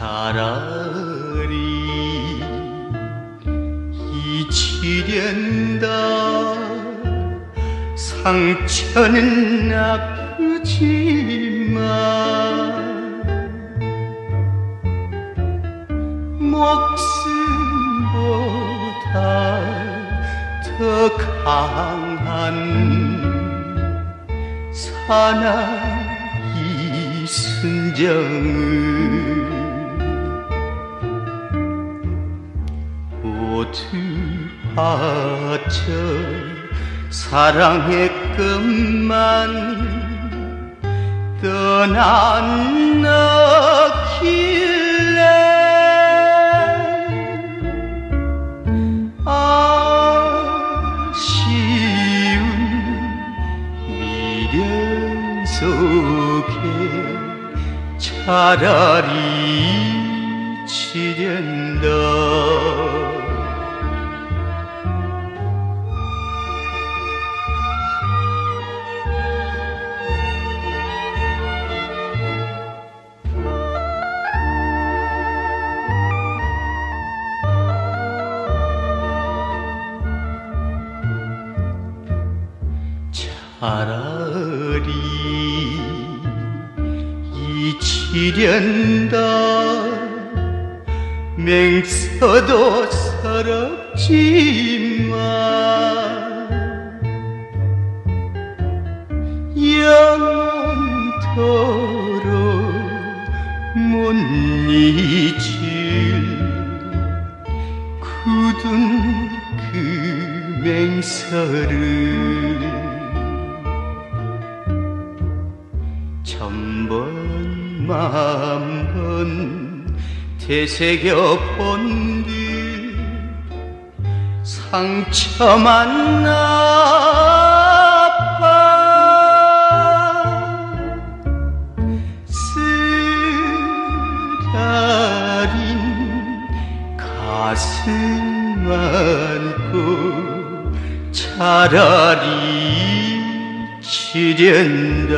차라리 잊히련다. 상처는 아프지만 목숨보다 더 강한 사나이 순정을 모두 바쳐 사랑했건만 떠난 너길래 아쉬운 미련 속에 차라리 치련다 차라리. 이치련다. 맹서도 서럽지만 영원토록 못 잊을 굳은 그 맹서를 천번 만번 되새겨 본 뒤 상처만 아파. 쓰라린 가슴 안고 차라리 치련다